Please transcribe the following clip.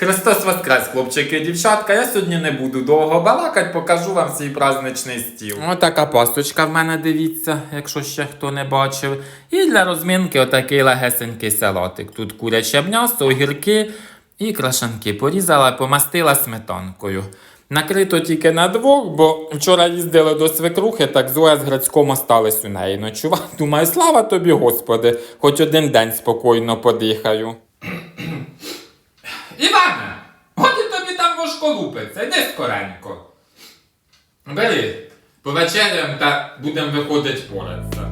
Христос Воскрес, хлопчики і дівчатка. Я сьогодні не буду довго балакать, покажу вам свій праздничний стіл. Отака пасточка в мене, дивіться, якщо ще хто не бачив. І для розмінки отакий легесенький салатик. Тут куряче м'ясо, огірки і крашанки. Порізала, помастила сметанкою. Накрито тільки на двох, бо вчора їздили до свекрухи, так Зоя з Грацьком остались у неї ночувати. Думаю, слава тобі, Господи, хоч один день спокійно подихаю. Іване, годі тобі там вошколупиться, йди скоренько. Бери, повечерям та будемо виходити порадися.